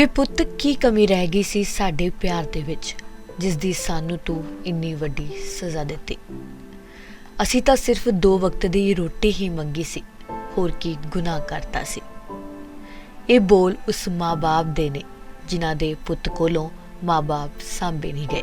ਵੇ ਪੁੱਤ, ਕੀ ਕਮੀ ਰਹਿ ਗਈ ਸੀ ਸਾਡੇ ਪਿਆਰ ਦੇ ਵਿੱਚ ਜਿਸ ਦੀ ਸਾਨੂੰ ਤੂੰ ਇੰਨੀ ਵੱਡੀ ਸਜ਼ਾ ਦਿੱਤੀ। ਅਸੀਂ ਤਾਂ ਸਿਰਫ ਦੋ ਵਕਤ ਦੀ ਰੋਟੀ ਹੀ ਮੰਗੀ ਸੀ, ਹੋਰ ਕੀ ਗੁਨਾਹ ਕਰਤਾ ਸੀ। ਇਹ ਬੋਲ ਉਸ ਮਾਂ-ਬਾਪ ਦੇ ਨੇ, ਜਿਨ੍ਹਾਂ ਦੇ ਪੁੱਤ ਕੋਲੋਂ ਮਾਂ-ਬਾਪ ਸਾਂਭੇ ਨਹੀਂ ਗਏ।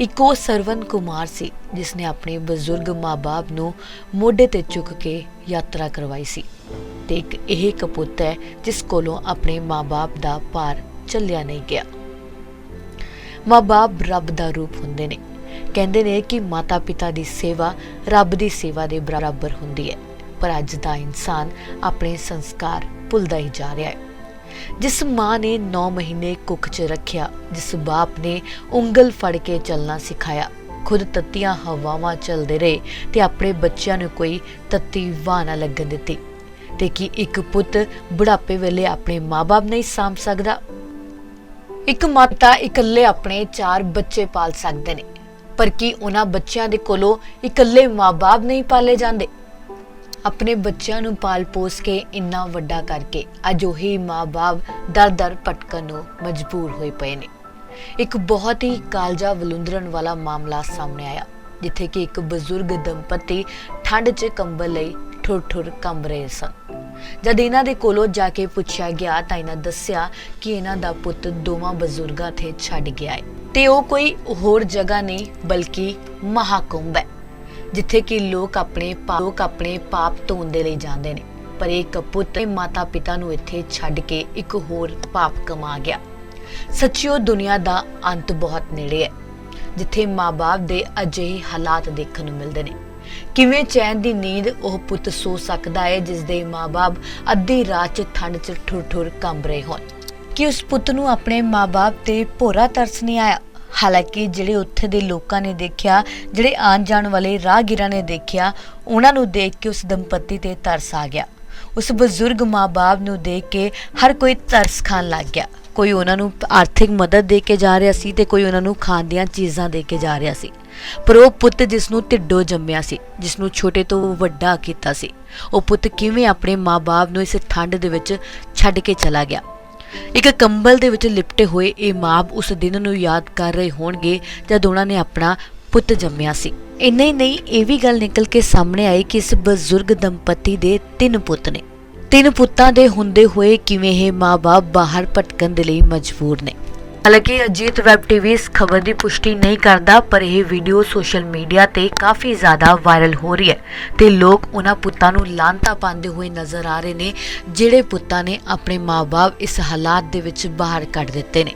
ਇੱਕੋ ਸਰਵਨ ਕੁਮਾਰ ਸੀ ਜਿਸ ਨੇ ਆਪਣੇ ਬਜ਼ੁਰਗ ਮਾਂ-ਬਾਪ ਨੂੰ ਮੋਢੇ ਤੇ ਚੁੱਕ ਕੇ ਯਾਤਰਾ ਕਰਵਾਈ ਸੀ ਤੇ ਇੱਕ ਇਹ ਕਪੁੱਤ ਹੈ, ਜਿਸ ਕੋਲੋਂ ਆਪਣੇ ਮਾਂ-ਬਾਪ ਦਾ ਭਾਰ ਚੱਲਿਆ ਨਹੀਂ ਗਿਆ। ਮਾਂ-ਬਾਪ ਰੱਬ ਦਾ ਰੂਪ ਹੁੰਦੇ ਨੇ। ਕਹਿੰਦੇ ਨੇ ਕਿ ਮਾਤਾ-ਪਿਤਾ ਦੀ ਸੇਵਾ ਰੱਬ ਦੀ ਸੇਵਾ ਦੇ ਬਰਾਬਰ ਹੁੰਦੀ ਹੈ, ਪਰ ਅੱਜ ਦਾ ਇਨਸਾਨ ਆਪਣੇ ਸੰਸਕਾਰ ਭੁੱਲਦਾ ਹੀ ਜਾ ਰਿਹਾ ਹੈ। ਜਿਸ ਮਾਂ ਨੇ 9 ਮਹੀਨੇ ਕੁੱਖ 'ਚ ਰੱਖਿਆ, ਜਿਸ ਬਾਪ ਨੇ ਉਂਗਲ ਫੜ ਕੇ ਚੱਲਣਾ ਸਿਖਾਇਆ। ਖੁਦ ਤੱਤੀਆਂ ਹਵਾਵਾਂ ਚੱਲਦੇ ਰਹੇ ਤੇ ਆਪਣੇ ਬੱਚਿਆਂ ਨੂੰ ਕੋਈ ਤੱਤੀ ਵਾਹ ਨਾ ਲੱਗਣ ਦਿੱਤੀ ਤੇ ਕਿ ਇੱਕ ਪੁੱਤ ਬੁਢਾਪੇ ਵੇਲੇ ਆਪਣੇ ਮਾਪੇ ਨਹੀਂ ਸਾਂਭ ਸਕਦਾ। ਇੱਕ ਮਾਤਾ ਇਕੱਲੇ ਆਪਣੇ ਚਾਰ ਬੱਚੇ ਪਾਲ ਸਕਦੇ ਨੇ, ਪਰ ਕੀ ਉਹਨਾਂ ਬੱਚਿਆਂ ਦੇ ਕੋਲੋਂ ਇਕੱਲੇ ਮਾਪੇ ਨਹੀਂ ਪਾਲੇ ਜਾਂਦੇ? ਆਪਣੇ ਬੱਚਿਆਂ ਨੂੰ ਪਾਲ ਪੋਸ ਕੇ ਇੰਨਾ ਵੱਡਾ ਕਰਕੇ ਅੱਜ ਉਹੀ ਮਾਪੇ ਦਰ-ਦਰ ਭਟਕਣ ਨੂੰ ਮਜਬੂਰ ਹੋਏ ਪਏ ਨੇ। ਇੱਕ ਬਹੁਤ ਹੀ ਕਾਲਜਾ ਵਲੁੰਦਰਨ ਵਾਲਾ ਮਾਮਲਾ ਸਾਹਮਣੇ ਆਇਆ, ਜਿੱਥੇ ਕਿ ਇੱਕ ਬਜ਼ੁਰਗ ਦੰਪਤੀ ਠੰਡ 'ਚ ਕੰਬਲ ਲਈ ਠੁਰ-ਠੁਰ ਕੰਬ ਰਹੇ ਸਨ। ਜਦ ਇਹਨਾਂ ਦੇ ਕੋਲੋਂ ਜਾ ਕੇ ਪੁੱਛਿਆ ਗਿਆ ਤਾਂ ਇਹਨਾਂ ਦੱਸਿਆ ਕਿ ਇਹਨਾਂ ਦਾ ਪੁੱਤ ਦੋਵਾਂ ਬਜ਼ੁਰਗਾਂ ਤੇ ਛੱਡ ਗਿਆ ਹੈ ਤੇ ਉਹ ਕੋਈ ਹੋਰ ਜਗ੍ਹਾ ਨਹੀਂ, ਬਲਕਿ ਮਹਾਕੁੰਭ ਹੈ। ਜਿੱਥੇ ਕਿ ਲੋਕ ਆਪਣੇ ਪਾ- ਆਪਣੇ ਪਾਪ ਧੋਣ ਦੇ ਲਈ ਜਾਂਦੇ ਨੇ। ਪਰ ਇੱਕ ਪੁੱਤ ਮਾਤਾ ਪਿਤਾ ਨੂੰ ਇੱਥੇ ਛੱਡ ਕੇ ਇੱਕ ਹੋਰ ਪਾਪ ਕਮਾ ਗਿਆ। ਸੱਚਿਓ ਦੁਨੀਆ ਦਾ ਅੰਤ ਬਹੁਤ ਨੇੜੇ ਹੈ, ਜਿੱਥੇ ਮਾਪੇ ਦੇ ਅਜਿਹੇ ਹਾਲਾਤ ਦੇਖਣ ਨੂੰ ਮਿਲਦੇ ਨੇ। ਕਿਵੇਂ ਚੈਨ ਦੀ ਨੀਂਦ ਉਹ ਪੁੱਤ ਸੋ ਸਕਦਾ ਹੈ ਜਿਸ ਦੇ ਮਾਪੇ ਅੱਧੀ ਰਾਤ 'ਚ ਠੰਡ 'ਚ ਠੁਰ-ਠੁਰ ਕੰਬ ਰਹੇ ਹੋਣ। ਕਿ ਉਸ ਪੁੱਤ ਨੂੰ ਆਪਣੇ ਮਾਪੇ ਤੇ ਭੋਰਾ ਤਰਸ ਨਹੀਂ ਆਇਆ? ਹਾਲਾਂਕਿ ਜਿਹੜੇ ਉੱਥੇ ਦੇ ਲੋਕਾਂ ਨੇ ਦੇਖਿਆ, ਜਿਹੜੇ ਆਉਣ ਜਾਣ ਵਾਲੇ ਰਾਹਗੀਰਾਂ ਨੇ ਦੇਖਿਆ, ਉਹਨਾਂ ਨੂੰ ਦੇਖ ਕੇ ਉਸ ਦੰਪਤੀ ਤੇ ਤਰਸ ਆ ਗਿਆ। ਉਸ ਬਜ਼ੁਰਗ ਮਾਂ ਬਾਪ ਨੂੰ ਦੇਖ ਕੇ ਹਰ ਕੋਈ ਤਰਸ ਖਾਣ ਲੱਗ ਗਿਆ। ਕੋਈ ਉਹਨਾਂ ਨੂੰ ਆਰਥਿਕ ਮਦਦ ਦੇ ਕੇ ਜਾ ਰਿਹਾ ਸੀ ਤੇ ਕੋਈ ਉਹਨਾਂ ਨੂੰ ਖਾਣ ਦੀਆਂ ਚੀਜ਼ਾਂ ਦੇ ਕੇ ਜਾ ਰਿਹਾ ਸੀ। ਪਰ ਉਹ ਪੁੱਤ ਜਿਸ ਨੂੰ ਢਿੱਡੋਂ ਜੰਮਿਆ ਸੀ, ਜਿਸ ਨੂੰ ਛੋਟੇ ਤੋਂ ਵੱਡਾ ਕੀਤਾ ਸੀ, ਉਹ ਪੁੱਤ ਕਿਵੇਂ ਆਪਣੇ ਮਾਪੇ ਨੂੰ ਇਸ ਠੰਡ ਦੇ ਵਿੱਚ ਛੱਡ ਕੇ ਚਲਾ ਗਿਆ? ਇੱਕ ਕੰਬਲ ਦੇ ਵਿੱਚ ਲਿਪਟੇ ਹੋਏ ਇਹ ਮਾਂ ਉਸ ਦਿਨ ਨੂੰ ਯਾਦ ਕਰ ਰਹੇ ਹੋਣਗੇ ਜਦ ਉਹਨਾਂ ਨੇ ਆਪਣਾ ਪੁੱਤ ਜੰਮਿਆ ਸੀ। ਇੰਨਾ ਹੀ ਨਹੀਂ, ਇਹ ਵੀ ਗੱਲ ਨਿਕਲ ਕੇ ਸਾਹਮਣੇ ਆਈ ਕਿ ਇਸ ਬਜ਼ੁਰਗ ਦੰਪਤੀ ਦੇ ਤਿੰਨ ਪੁੱਤ ਨੇ। ਤਿੰਨ ਪੁੱਤਾਂ ਦੇ ਹੁੰਦੇ ਹੋਏ ਕਿਵੇਂ ਇਹ ਮਾਂ-ਬਾਪ ਬਾਹਰ ਭਟਕਣ ਦੇ ਲਈ ਮਜਬੂਰ ਨੇ। ਹਾਲਾਂਕਿ ਅਜੀਤ ਵੈਬ ਟੀਵੀ ਇਸ ਖਬਰ ਦੀ ਪੁਸ਼ਟੀ ਨਹੀਂ ਕਰਦਾ, ਪਰ ਇਹ ਵੀਡੀਓ ਸੋਸ਼ਲ ਮੀਡੀਆ ਤੇ ਕਾਫੀ ਜ਼ਿਆਦਾ ਵਾਇਰਲ ਹੋ ਰਹੀ ਹੈ ਤੇ ਲੋਕ ਉਹਨਾਂ ਪੁੱਤਾਂ ਨੂੰ ਲਾਂਤਾ ਪਾਉਂਦੇ ਹੋਏ ਨਜ਼ਰ ਆ ਰਹੇ ਨੇ, ਜਿਹੜੇ ਪੁੱਤਾਂ ਨੇ ਆਪਣੇ ਮਾਪੇ ਇਸ ਹਾਲਾਤ ਦੇ ਵਿੱਚ ਬਾਹਰ ਕੱਢ ਦਿੱਤੇ ਨੇ।